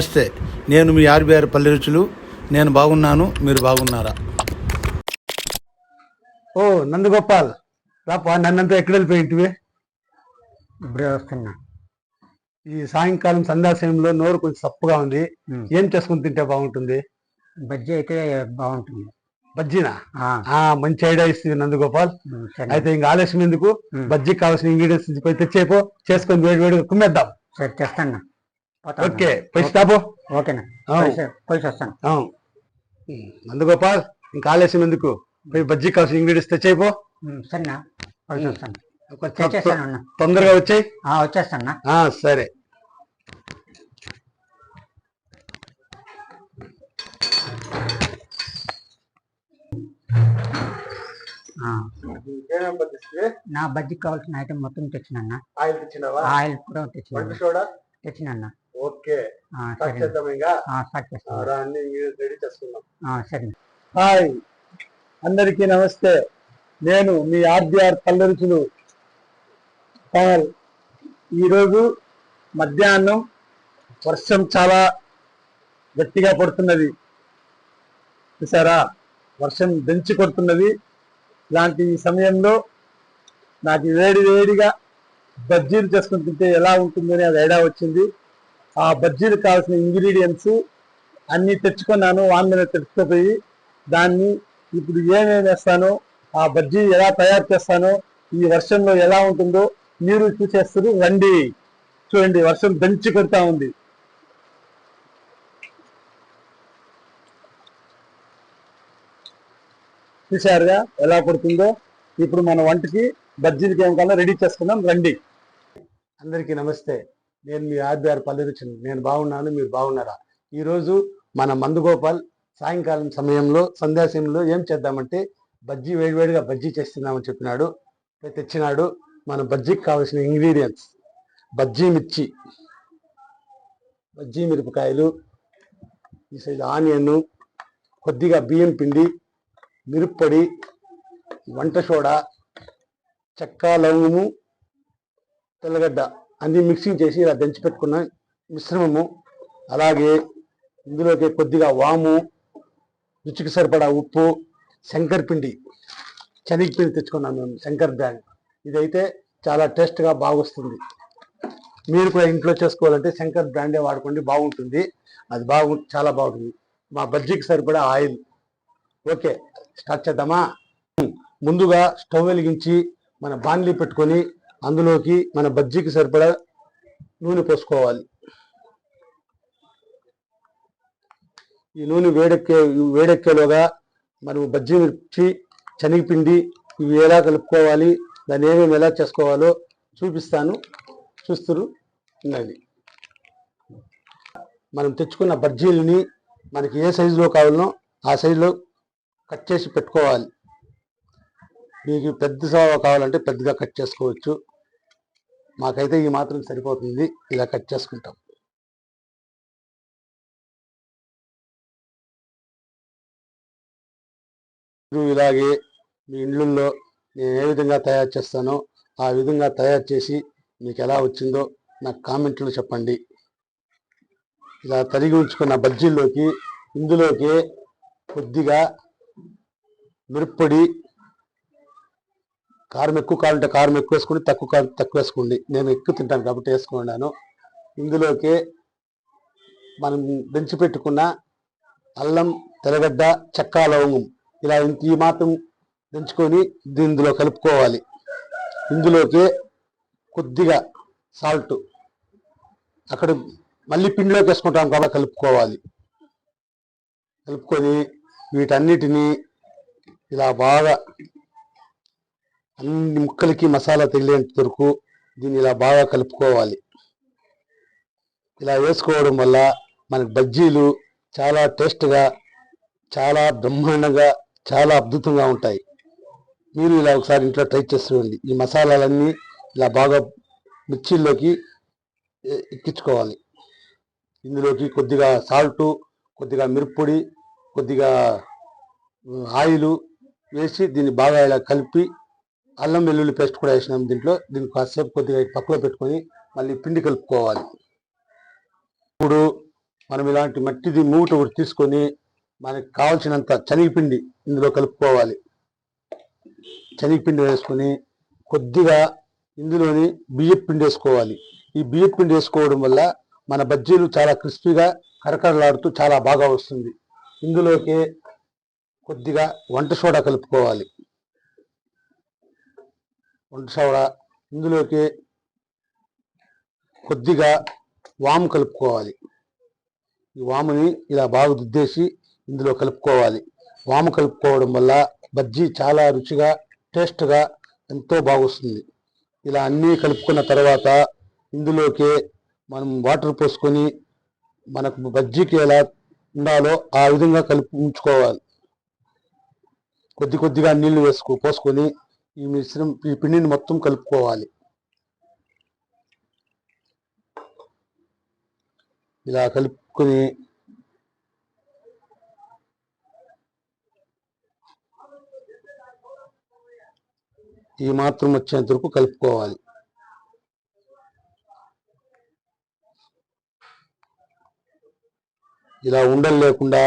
నమస్తే. నేను మీ ఆర్బీఆర్ పల్లె రుచులు. నేను బాగున్నాను మీరు బాగున్నారా? ఓ నందగోపాల్. రాపా నన్నంతా ఎక్కడ వెళ్ళిపోయింటివి? ఇప్పుడే వస్తున్నా. ఈ సాయంకాలం సంధ్యా సమయంలో నోరు కొంచెం సప్పుగా ఉంది. ఏం చేసుకుని తింటే బాగుంటుంది? బజ్జీ అయితే బాగుంటుంది. బజ్జీనా? మంచి ఐడియా ఇస్తుంది నందగోపాల్. అయితే ఇంకా ఆలస్యం ఎందుకు. బజ్జీకి కావాల్సిన ఇంగ్రీడియంట్స్ పోయి తెచ్చేపో. చేసుకొని వేడి వేడిగా కుమ్మేద్దాం. సరే తెస్తాను పోతా ఓకే. పోయి స్టాపు. ఓకేనా. పోయి వస్తాను నందగోపాల్ ఇంకా ఆలస్యం ఎందుకు? పోయి బజ్జీ కావాల్సిన ఇంగ్రీడియంట్స్ తెచ్చేపో ఉమ్, సరేనా? పోయి. వస్తాను తొందరగా వచ్చాయి. ఆ, వచ్చేస్తాను సరే. ఆ, నా బజ్జీకి కావాల్సిన ఐటమ్ మొత్తం తెచ్చినన్న. ఆయిల్ తెచ్చినావా? ఆయిల్ కూడా తెచ్చిన తెచ్చినన్న. ఓకే. హాయ్. అందరికీ నమస్తే. నేను మీ ఆర్బిఆర్ పల్లె రుచులు పవన్ ఈరోజు మధ్యాహ్నం వర్షం చాలా గట్టిగా పడుతున్నది. చూసారా? వర్షం దంచి కొడుతున్నది. ఇలాంటి సమయంలో నాకు వేడి వేడిగా బజ్జీలు చేసుకుని తింటే ఎలా ఉంటుందని అది ఐడియా వచ్చింది. ఆ బజ్జీలు కావాల్సిన ఇంగ్రీడియంట్స్ అన్ని తెచ్చుకున్నాను ఆన్లైన్లో తెచ్చుకుపోయి దాన్ని ఇప్పుడు ఏమేమి వేస్తానో ఆ బజ్జీ ఎలా తయారు చేస్తానో ఈ వర్షంలో ఎలా ఉంటుందో మీరు చూసేస్తారు. రండి చూడండి వర్షం దంచి కొడతా ఉంది. చూసారుగా ఎలా పడుతుందో ఇప్పుడు మన వంటకి బజ్జీలకి ఏం కావాలో రెడీ చేసుకుందాం రండి. అందరికీ నమస్తే. నేను మీ ఆర్బీఆర్ పల్లెరుచిన నేను బాగున్నాను మీరు బాగున్నారా? ఈరోజు మన మందుగోపాల్ సాయంకాలం సమయంలో సంధ్యా ఏం చేద్దామంటే బజ్జీ వేడివేడిగా బజ్జీ చేస్తున్నామని చెప్పినాడు. తెచ్చినాడు మన బజ్జీకి కావాల్సిన ఇంగ్రీడియంట్స్. బజ్జీ మిర్చి బజ్జీ మిరపకాయలు ఈ సైజు ఆనియన్ కొద్దిగా బియ్యం పిండి మిరప్పొడి వంట సోడా చెక్క లవంగము తెల్లగడ్డ. అన్ని మిక్సింగ్ చేసి ఇలా దంచి పెట్టుకున్న మిశ్రమము అలాగే ఇందులోకి కొద్దిగా వాము రుచికి సరిపడా ఉప్పు శంకరపిండి శనగపిండి తెచ్చుకున్నాను మేము శంకర్ బ్రాండ్. ఇదైతే చాలా టేస్ట్గా బాగొస్తుంది. మీరు కూడా ఇంట్లో చేసుకోవాలంటే శంకర్ బ్రాండే వాడుకోండి బాగుంటుంది. అది బాగు చాలా బాగుంటుంది. మా బజ్జీకి సరిపడా ఆయిల్. ఓకే స్టార్ట్ చేద్దామా? ముందుగా స్టవ్ వెలిగించి మన బాండ్లీ పెట్టుకొని అందులోకి మన బజ్జీకి సరిపడా నూనె పోసుకోవాలి. ఈ నూనె వేడెక్కే వేడెక్కేలోగా మనం బజ్జీ మిర్చి శనగపిండి ఇవి ఎలా కలుపుకోవాలి దాన్ని ఏమేమి ఎలా చేసుకోవాలో చూపిస్తాను. చూస్తురు ఉన్నది మనం తెచ్చుకున్న బజ్జీలని మనకి ఏ సైజులో కావాలనో ఆ సైజులో కట్ చేసి పెట్టుకోవాలి. మీకు పెద్ద సవ కావాలంటే పెద్దగా కట్ చేసుకోవచ్చు. మాకైతే ఈ మాత్రం సరిపోతుంది. ఇలా కట్ చేసుకుంటాం. మీరు ఇలాగే మీ ఇండ్లలో నేను ఏ విధంగా తయారు చేస్తానో ఆ విధంగా తయారు చేసి మీకు ఎలా వచ్చిందో నాకు కామెంట్లో చెప్పండి. ఇలా తరిగి ఉంచుకున్న బజ్జీల్లోకి ఇందులోకి కొద్దిగా మిరప్పొడి కారం ఎక్కువ కావాలంటే కారం ఎక్కువ వేసుకోండి తక్కువ కారం తక్కువ వేసుకోండి. నేను ఎక్కువ తింటాను కాబట్టి వేసుకున్నాను. ఇందులోకి మనం దంచి పెట్టుకున్న అల్లం తెల్లగడ్డ చెక్క లవంగం ఇలా ఇంత ఈ మాత్రం దంచుకొని ఇందులో కలుపుకోవాలి. ఇందులోకి కొద్దిగా సాల్ట్ అక్కడ మళ్ళీ పిండిలోకి వేసుకుంటాం కాబట్టి కలుపుకోవాలి. కలుపుకొని వీటన్నిటిని ఇలా బాగా అన్ని ముక్కలకి మసాలా తగిలేంత వరకు దీన్ని ఇలా బాగా కలుపుకోవాలి. ఇలా వేసుకోవడం వల్ల మనకు బజ్జీలు చాలా టేస్ట్గా చాలా బ్రహ్మాండంగా చాలా అద్భుతంగా ఉంటాయి. మీరు ఇలా ఒకసారి ఇంట్లో ట్రై చేసి ఈ మసాలాలన్నీ ఇలా బాగా మిర్చిల్లోకి ఎక్కించుకోవాలి. ఇందులోకి కొద్దిగా సాల్టు కొద్దిగా మిరప్పొడి కొద్దిగా ఆయిలు వేసి దీన్ని బాగా ఇలా కలిపి అల్లం వెల్లుల్లి పేస్ట్ కూడా వేసినాం దీంట్లో. దీన్ని కాసేపు కొద్దిగా పక్కలో పెట్టుకొని మళ్ళీ పిండి కలుపుకోవాలి. ఇప్పుడు మనం ఇలాంటి మట్టిది మూట ఒకటి తీసుకొని మనకి కావాల్సినంత శనగపిండి ఇందులో కలుపుకోవాలి. శనగపిండి వేసుకొని కొద్దిగా ఇందులోని బియ్యపు పిండి వేసుకోవాలి. ఈ బియ్యపు పిండి వేసుకోవడం వల్ల మన బజ్జీలు చాలా క్రిస్పీగా కరకరలాడుతూ చాలా బాగా వస్తుంది. ఇందులోకి కొద్దిగా వంట సోడా కలుపుకోవాలి. వంట ఇందులోకి కొద్దిగా వాము కలుపుకోవాలి. ఈ వాముని ఇలా బాగా దుద్దేసి ఇందులో కలుపుకోవాలి. వాము కలుపుకోవడం వల్ల బజ్జీ చాలా రుచిగా టేస్ట్గా ఎంతో బాగొస్తుంది. ఇలా అన్నీ కలుపుకున్న తర్వాత ఇందులోకి మనం వాటర్ పోసుకొని మనకు బజ్జీకి ఎలా ఉండాలో ఆ విధంగా కలుపు ఉంచుకోవాలి. కొద్ది కొద్దిగా నీళ్ళు వేసుకో పోసుకొని ఈ మిశ్రమం ఈ పిండిని మొత్తం కలుపుకోవాలి. ఇలా కలుపుకొని ఈ మాత్రం వచ్చేంత వరకు కలుపుకోవాలి. ఇలా ఉండలు లేకుండా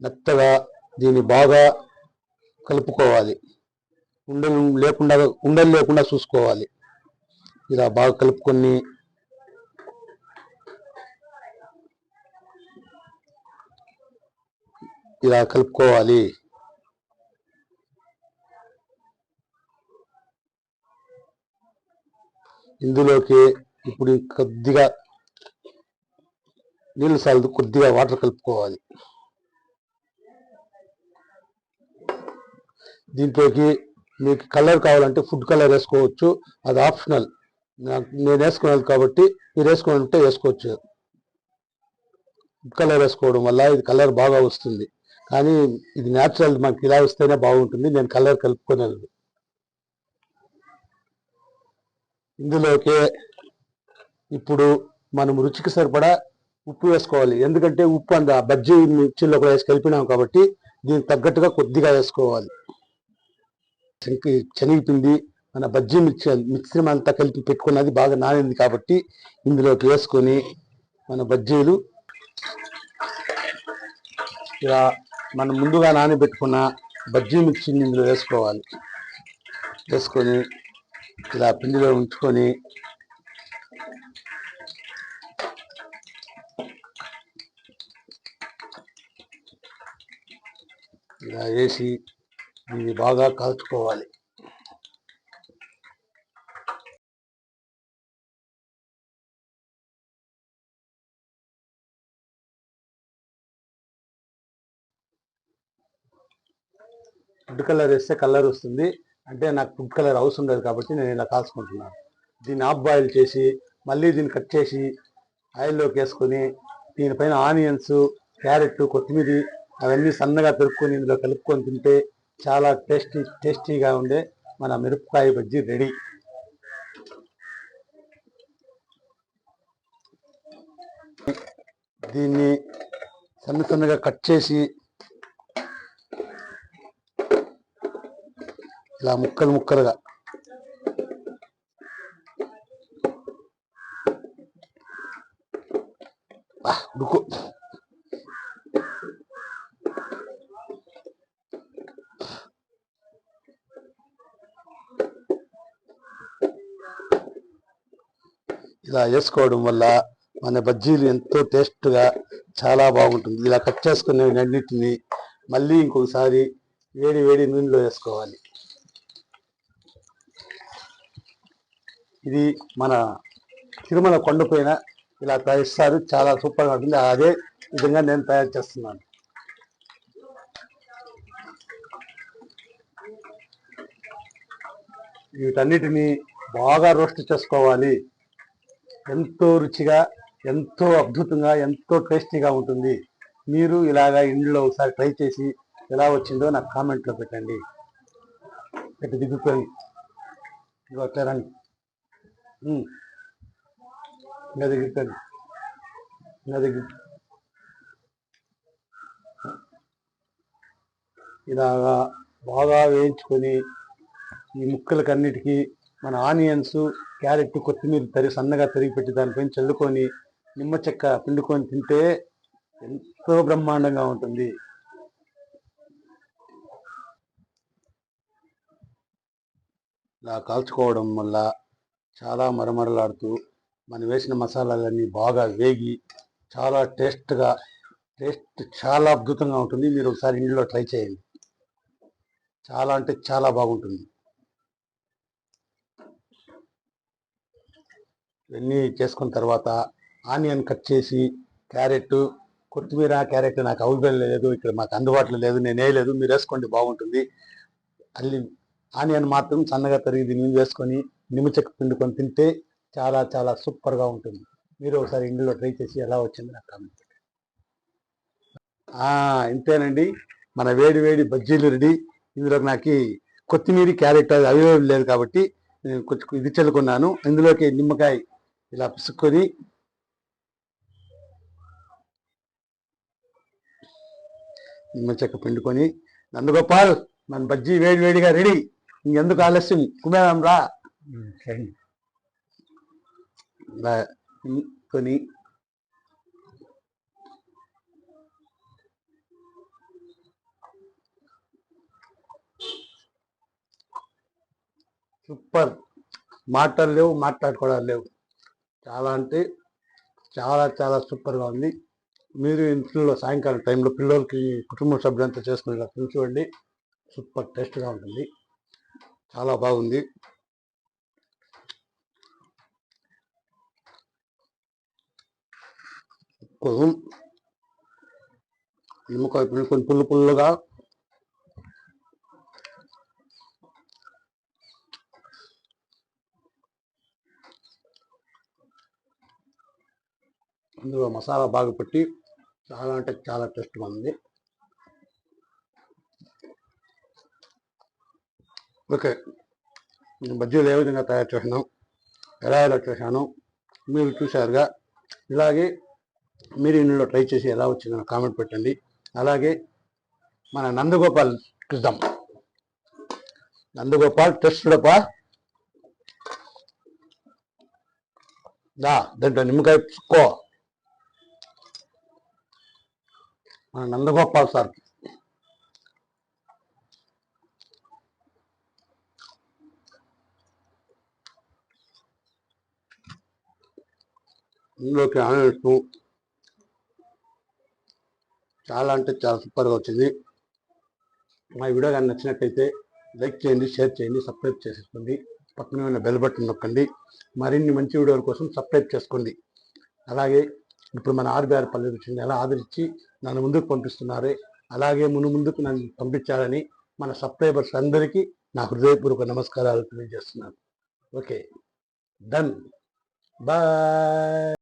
మెత్తగా దీన్ని బాగా కలుపుకోవాలి. ఉండలు లేకుండా ఉండలు లేకుండా చూసుకోవాలి. ఇలా బాగా కలుపుకొని ఇలా కలుపుకోవాలి. ఇందులోకి ఇప్పుడు కొద్దిగా నీళ్ళు సాలదు కొద్దిగా వాటర్ కలుపుకోవాలి. దీంట్లోకి మీకు కలర్ కావాలంటే ఫుడ్ కలర్ వేసుకోవచ్చు. అది ఆప్షనల్. నాకు నేను వేసుకున్నాను కాబట్టి మీరు వేసుకుని ఉంటే వేసుకోవచ్చు. ఫుడ్ కలర్ వేసుకోవడం వల్ల ఇది కలర్ బాగా వస్తుంది. కానీ ఇది న్యాచురల్ మనకి ఇలా వస్తేనే బాగుంటుంది. నేను కలర్ కలుపుకోలేదు ఇందులోకి ఇప్పుడు మనం రుచికి సరిపడా ఉప్పు వేసుకోవాలి. ఎందుకంటే ఉప్పు అంత బజ్జీ మిర్చిలో కూడా వేసి కలిపినాం కాబట్టి దీనికి తగ్గట్టుగా కొద్దిగా వేసుకోవాలి. శనగపిండి మన బజ్జీ మిర్చి మిక్సీ అంతా కలిపి పెట్టుకున్నది బాగా నానింది కాబట్టి ఇందులోకి వేసుకొని మన బజ్జీలు ఇలా మనం ముందుగా నానబెట్టుకున్న బజ్జీ మిక్సీని ఇందులో వేసుకోవాలి. వేసుకొని ఇలా పిండిలో ఉంచుకొని ఇలా వేసి ఇది బాగా కాల్చుకోవాలి. ఫుడ్ కలర్ వేస్తే కలర్ వస్తుంది. అంటే నాకు ఫుడ్ కలర్ అవసరం లేదు కాబట్టి నేను ఇలా కాల్చుకుంటున్నాను. దీన్ని ఆఫ్ బాయిల్ చేసి మళ్ళీ దీన్ని కట్ చేసి ఆయిల్లోకి వేసుకొని దీనిపైన ఆనియన్స్ క్యారెట్ కొత్తిమీర అవన్నీ సన్నగా పెరుక్కొని ఇందులో కలుపుకొని తింటే చాలా టేస్టీ టేస్టీగా ఉండే మన మిరపకాయ బజ్జీ రెడీ. దీన్ని సన్న సన్నగా కట్ చేసి ఇలా ముక్కలు ముక్కలుగా ఉడుకు. ఇలా వేసుకోవడం వల్ల మన బజ్జీలు ఎంతో టేస్ట్గా చాలా బాగుంటుంది. ఇలా కట్ చేసుకునే అన్నిటిని మళ్ళీ ఇంకొకసారి వేడి వేడి నూనెలో వేసుకోవాలి. ఇది మన తిరుమల కొండపైన ఇలా తయారు చాలా సూపర్గా ఉంటుంది. అదే విధంగా నేను తయారు చేస్తున్నాను. వీటన్నిటిని బాగా రోస్ట్ చేసుకోవాలి. ఎంతో రుచిగా ఎంతో అద్భుతంగా ఎంతో టేస్టీగా ఉంటుంది. మీరు ఇలాగా ఇంట్లో ఒకసారి ట్రై చేసి ఎలా వచ్చిందో నాకు కామెంట్లో పెట్టండి. పెట్టి దిగుతుంది ఇగో అట్లా ఇంకా దిగుతుంది ఇంకా దిగు ఇలాగా బాగా వేయించుకొని ఈ ముక్కలకన్నిటికీ మన ఆనియన్స్ క్యారెట్ కొత్తిమీర తరి సన్నగా తరిగి పెట్టి దానిపైన చల్లుకొని నిమ్మ చెక్క పిండుకొని తింటే ఎంతో బ్రహ్మాండంగా ఉంటుంది. ఇలా కాల్చుకోవడం వల్ల చాలా మరమరలాడుతూ మనం వేసిన మసాలాలన్నీ బాగా వేగి చాలా టేస్ట్గా టేస్ట్ చాలా అద్భుతంగా ఉంటుంది. మీరు ఒకసారి ఇంట్లో ట్రై చేయండి. చాలా అంటే చాలా బాగుంటుంది. ఇవన్నీ చేసుకున్న తర్వాత ఆనియన్ కట్ చేసి క్యారెట్ కొత్తిమీర క్యారెట్ నాకు అవైలబుల్ లేదు ఇక్కడ మాకు అందుబాటులో లేదు నేను వేయలేదు మీరు వేసుకోండి బాగుంటుంది. అల్లి ఆనియన్ మాత్రం సన్నగా తరిగి దీన్ని వేసుకొని నిమ్మచెక్క పిండుకొని తింటే చాలా చాలా సూపర్గా ఉంటుంది. మీరు ఒకసారి ఇందులో ట్రై చేసి ఎలా వచ్చింది నాకు కామెంట్ ఇంతేనండి. మన వేడి వేడి బజ్జీలు రెడీ. ఇందులోకి నాకు కొత్తిమీర క్యారెట్ అది అవైలబుల్ లేదు కాబట్టి నేను కొంచెం ఇది చల్లుకున్నాను. ఇందులోకి నిమ్మకాయ ఇలా పిసుక్కొని నిమ్మ చెక్క పిండుకొని. నందగోపాల్ మన బజ్జీ వేడి వేడిగా రెడీ. ఇంకెందుకు ఆలస్యం? కుమేదాం రా. కొని. సూపర్. మాటలు లేవు మాట్లాడుకోవడాలు లేవు. చాలా అంటే చాలా చాలా సూపర్గా ఉంది. మీరు ఇంట్లో సాయంకాలం టైంలో పిల్లలకి కుటుంబ సభ్యులంతా చేసుకునేలా చూడండి. సూపర్ టేస్ట్గా ఉంటుంది. చాలా బాగుంది. కొంచెం నిమ్మకాయ కొన్ని పుల్లు పుల్లుగా అందులో మసాలా బాగా పెట్టి చాలా అంటే చాలా టేస్ట్గా ఉంది ఓకే. నేను బజ్జీలు ఏ విధంగా తయారు చేసినాం ఎలా ఎలా చేశాను మీరు చూశారుగా. ఇలాగే మీరు ఇందులో ట్రై చేసి ఎలా వచ్చిందో కామెంట్ పెట్టండి. అలాగే మన నందగోపాల్ చూద్దాం. నందగోపాల్ టెస్ట్ చూడపా దా దాంట్లో నిమ్మకాయ చుక్కో మన నందగోపాల్ సార్ ఇందులోకి ఆనియన్స్ చాలా అంటే చాలా సూపర్గా వచ్చింది. మా వీడియో కానీ నచ్చినట్టయితే లైక్ చేయండి షేర్ చేయండి సబ్స్క్రైబ్ చేసేసుకోండి. పక్కనే ఉన్న బెల్ బటన్ నొక్కండి. మరిన్ని మంచి వీడియోల కోసం సబ్స్క్రైబ్ చేసుకోండి. అలాగే ఇప్పుడు మన ఆర్బీఆర్ పల్లెటూరు ఎలా ఆదరించి నన్ను ముందుకు పంపిస్తున్నారే అలాగే మును ముందుకు నన్ను పంపించాలని మన సబ్స్క్రైబర్స్ అందరికీ నా హృదయపూర్వక నమస్కారాలు తెలియజేస్తున్నాను. Okay done. బాయ్.